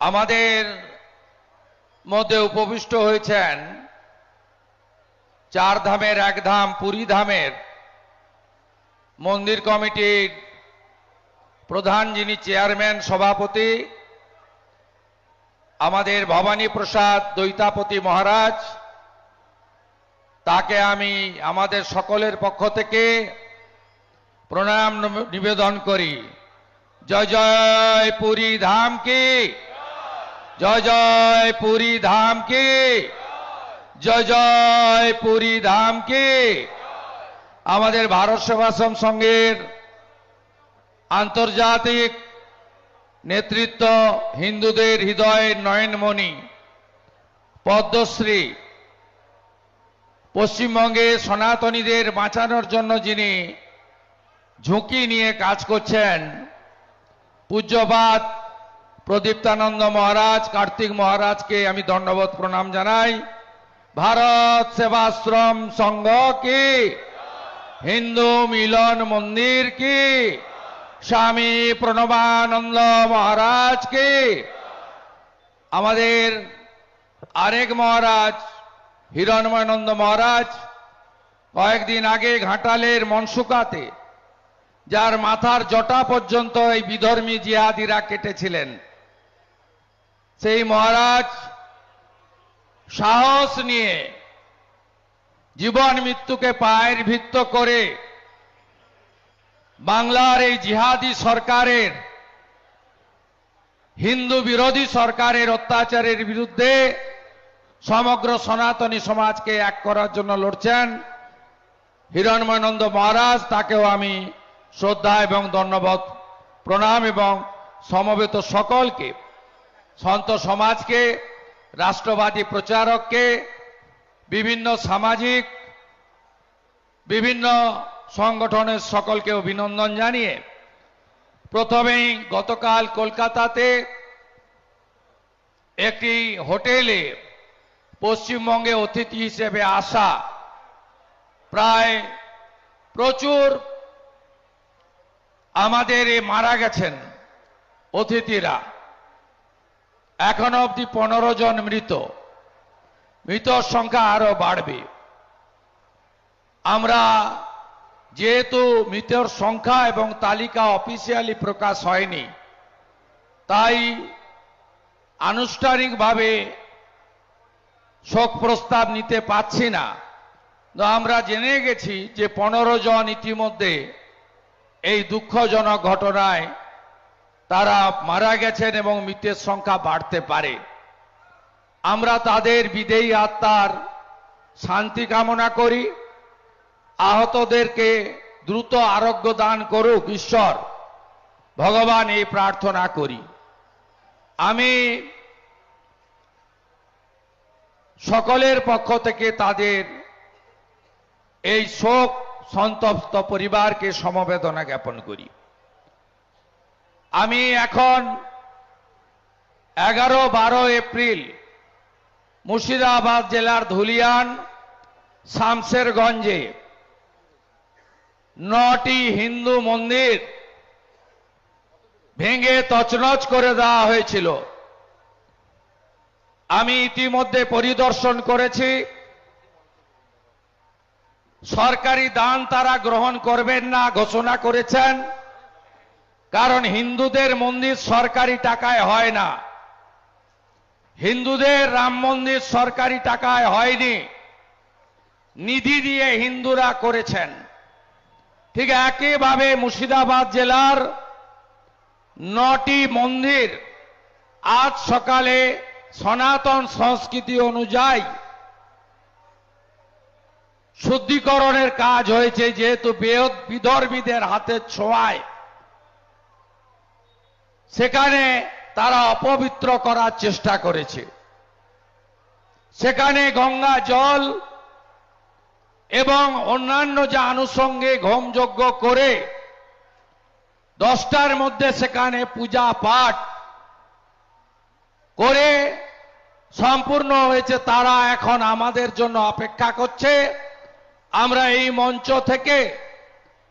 আমাদের মধ্যে উপবিষ্ট হয়েছেন চার ধামের, এক ধাম পুরী ধামের মন্দির কমিটির প্রধান যিনি চেয়ারম্যান, সভাপতি, আমাদের ভবানী প্রসাদ দৈতাপতি মহারাজ, তাকে আমি আমাদের সকলের পক্ষ থেকে প্রণাম নিবেদন করি। জয় জয় পুরী ধাম কি? জয় জয় পুরী ধাম কি? জয় জয় পুরী ধাম কি? আমাদের ভারত সেবাশ্রম সংঘের আন্তর্জাতিক নেতৃত্ব হিন্দুদের হৃদয়ের নয়নমণি, পদ্মশ্রী, পশ্চিমবঙ্গে সনাতনীদের বাঁচানোর জন্য যিনি ঝুঁকি নিয়ে কাজ করছেন পূজ্যপাত প্রদীপ্তানন্দ মহারাজ, কার্তিক মহারাজকে আমি দণ্ডবোধ প্রণাম জানাই। ভারত সেবাশ্রম সংঘ কি? হিন্দু মিলন মন্দির কি? স্বামী প্রণবানন্দ মহারাজ কি? আমাদের আরেক মহারাজ, হিরণময়ানন্দ মহারাজ, কয়েকদিন আগে ঘাটালের মনসুকাতে, যার মাথার জটা পর্যন্ত এই বিধর্মী জিহাদিরা কেটেছিলেন। সেই মহারাজ সাহস নিয়ে জীবন মৃত্যুকে পায়ের ভিত্ত করে বাংলার এই জিহাদি সরকারের, হিন্দু বিরোধী সরকারের অত্যাচারের বিরুদ্ধে সমগ্র সনাতনী সমাজকে এক করার জন্য লড়ছেন হিরণময়ানন্দ মহারাজ। তাকেও আমি শ্রদ্ধা এবং ধন্যবাদ, প্রণাম এবং সমবেত সকলকে সন্ত সমাজকে, রাষ্ট্রবাদী প্রচারককে, বিভিন্ন সামাজিক, বিভিন্ন সংগঠনের সকলকে অভিনন্দন জানিয়ে প্রথমেই গতকাল কলকাতাতে একটি হোটেলে পশ্চিমবঙ্গে অতিথি হিসেবে আসা প্রায় প্রচুর আমাদের মারা গেছেন অতিথিরা। এখনও অবধি পনেরো জন মৃত। মৃতর সংখ্যা আরও বাড়বে। আমরা যেহেতু মৃতের সংখ্যা এবং তালিকা অফিসিয়ালি প্রকাশ হয়নি, তাই আনুষ্ঠানিকভাবে শোক প্রস্তাব নিতে পাচ্ছি না। আমরা জেনে গেছি যে পনেরো জন ইতিমধ্যে এই দুঃখজনক ঘটনায় তারা মারা গেছেন এবং মৃতের সংখ্যা বাড়তে পারে। আমরা তাদের বিদেয়ী আত্মার শান্তি কামনা করি। আহতদেরকে দ্রুত আরোগ্য দান করুক ঈশ্বর। ভগবান এই প্রার্থনা করি। আমি সকলের পক্ষ থেকে তাদের এই শোক সন্তপ্ত পরিবারকে সমবেদনা জ্ঞাপন করি। আমি এখন এগারো বারো এপ্রিল মুর্শিদাবাদ জেলার ধুলিয়ান শামসেরগঞ্জে নটি হিন্দু মন্দির ভেঙে তছনছ করে দেওয়া হয়েছিল। আমি ইতিমধ্যে পরিদর্শন করেছি। সরকারি দান তারা গ্রহণ করবেন না, ঘোষণা করেছেন। কারণ হিন্দুদের মন্দির সরকারি টাকায় হয় না। হিন্দুদের রাম মন্দির সরকারি টাকায় হয়নি। নিধি দিয়ে হিন্দুরা করেছেন। ঠিক একইভাবে মুর্শিদাবাদ জেলার নটি মন্দির আজ সকালে সনাতন সংস্কৃতি অনুযায়ী শুদ্ধিকরণের কাজ হয়েছে, যেহেতু বিধর্মীদের হাতে ছোঁয়ায়। সেখানে তারা অপবিত্র করার চেষ্টা করেছে। সেখানে গঙ্গা জল এবং অন্যান্য যে আনুষঙ্গে হোমযজ্ঞ করে দশটার মধ্যে সেখানে পূজা পাঠ করে সম্পূর্ণ হয়েছে, তারা এখন আমাদের জন্য অপেক্ষা করছে। আমরা এই মঞ্চ থেকে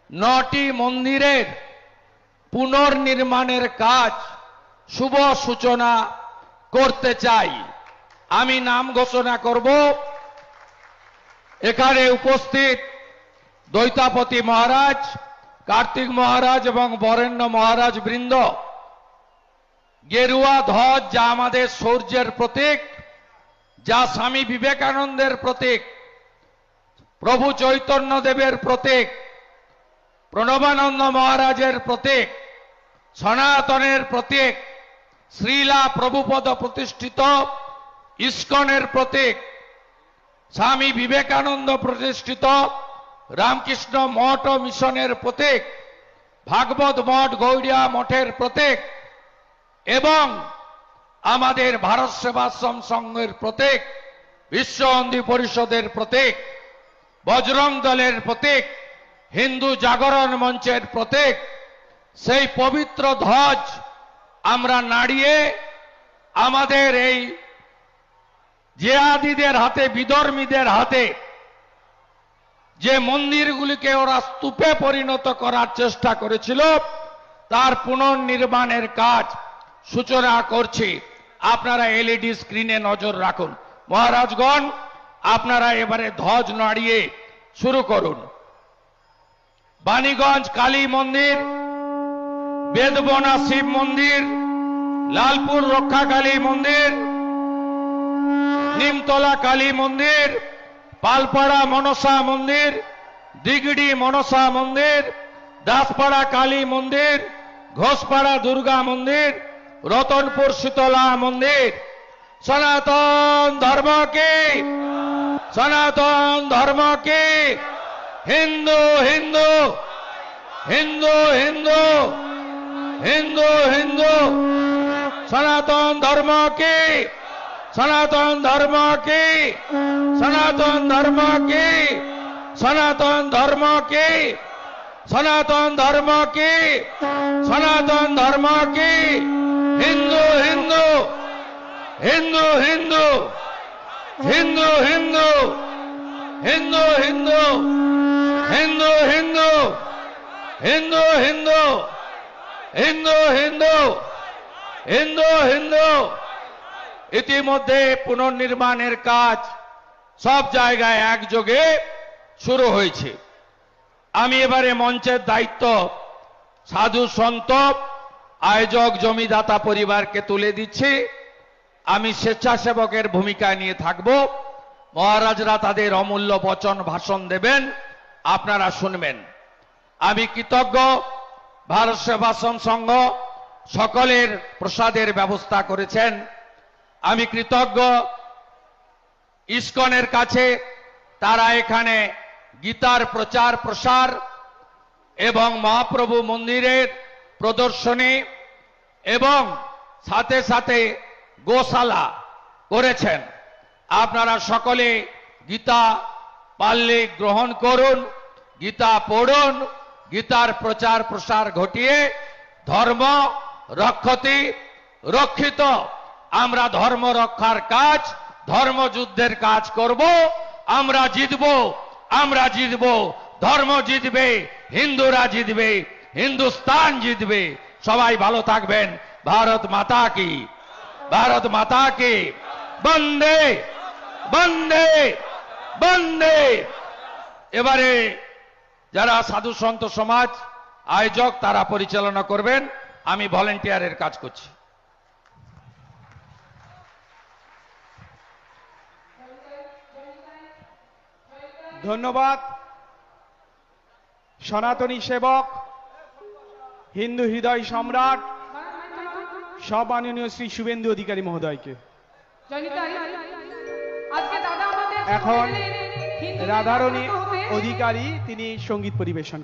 নটি মন্দিরের পুনর্নির্মাণের কাজ শুভ সূচনা করতে চাই। আমি নাম ঘোষণা করব। এখানে উপস্থিত দৈতাপতি মহারাজ, কার্তিক মহারাজ এবং বরেণ্য মহারাজ বৃন্দ। গেরুয়া ধ্বজ যা আমাদের সৌর্যের প্রতীক, যা স্বামী বিবেকানন্দের প্রতীক, প্রভু চৈতন্য দেবের প্রতীক প্রণবানন্দ মহারাজের প্রতীক, সনাতনের প্রতীক, শ্রীলা প্রভুপদ প্রতিষ্ঠিত, ইস্কনের প্রতীক, স্বামী বিবেকানন্দ প্রতিষ্ঠিত, রামকৃষ্ণ মঠ মিশনের প্রতীক, ভাগবত মঠ গৌড়িয়া মঠের প্রতীক এবং আমাদের ভারত সেবাশ্রম সংঘের প্রতীক, বিশ্ব হিন্দু পরিষদের প্রতীক, বজরং দলের প্রতীক হিন্দু জাগরণ মঞ্চের প্রতীক, সেই পবিত্র ধ্বজ আমরা নাড়িয়ে আমাদের এই জেহাদিদের হাতে, বিধর্মীদের হাতে, যে মন্দিরগুলিকে ওরা স্তূপে পরিণত করার চেষ্টা করেছিল, তার পুনর্নির্মাণের কাজ সূচনা করছি। আপনারা এলইডি স্ক্রিনে নজর রাখুন। মহারাজগণ, আপনারা এবারে ধ্বজ নাড়িয়ে শুরু করুন। বাণীগঞ্জ কালী মন্দির, বেদবনা শিব মন্দির, লালপুর রক্ষাকালী মন্দির, নিমতলা কালী মন্দির, পালপাড়া মনসা মন্দির, দিগড়ি মনসা মন্দির, দাসপাড়া কালী মন্দির, ঘোষপাড়া দুর্গা মন্দির, রতনপুর শীতলা মন্দির। সনাতন ধর্মকে সনাতন ধর্মকে হিন্দু হিন্দু হিন্দু হিন্দু হিন্দু হিন্দু সনাতন ধর্মকে সনাতন ধর্মকে সনাতন ধর্মকে সনাতন ধর্মকে সনাতন ধর্মকে সনাতন ধর্মকে হিন্দু হিন্দু হিন্দু হিন্দু হিন্দু হিন্দু হিন্দু হিন্দু হিন্দু হিন্দু হিন্দু হিন্দু হিন্দু হিন্দু হিন্দু হিন্দু। ইতিমধ্যে পুনর্নির্মাণের কাজ সব জায়গায় একযোগে শুরু হয়েছে। আমি এবারে মঞ্চের দায়িত্ব সাধু সন্ত, আয়োজক জমিদাতা পরিবারকে তুলে দিচ্ছি। আমি স্বেচ্ছাসেবকের ভূমিকা নিয়ে থাকব। মহারাজরা তাদের অমূল্য বচন ভাষণ দেবেন। আপনারা শুনবেন। আমি কৃতজ্ঞ ভারত সেবাশ্রম সংঘ সকলের প্রসাদের ব্যবস্থা করেছেন। আমি কৃতজ্ঞ ইস্কনের কাছে, তারা এখানে গীতার প্রচার প্রসার এবং মহাপ্রভু মন্দিরের প্রদর্শনী এবং সাথে সাথে গোশালা করেছেন। আপনারা সকলে গীতা পারলে গ্রহণ করুন, গীতা পড়ুন, গীতার প্রচার প্রসার ঘটিয়ে ধর্ম রক্ষতি রক্ষিত। আমরা ধর্ম রক্ষার কাজ ধর্মযুদ্ধের কাজ করব, আমরা জিতব আমরা জিতব, ধর্ম জিতবে, হিন্দুরা জিতবে, হিন্দুস্তান জিতবে। সবাই ভালো থাকবেন। ভারত মাতা কি? ভারত মাতা কি? বন্দে বন্দে। বন্দে। এবারে যারা সাধু সন্ত সমাজ আয়োজক, তারা পরিচালনা করবেন। আমি ভলেন্টিয়ারের কাজ করছি। ধন্যবাদ। সনাতনী সেবক, হিন্দু হৃদয় সম্রাট সমাননীয় শ্রী শুভেন্দু অধিকারী মহোদয়কে। এখন রাধারণী অধিকারী তিনি সংগীত পরিবেশন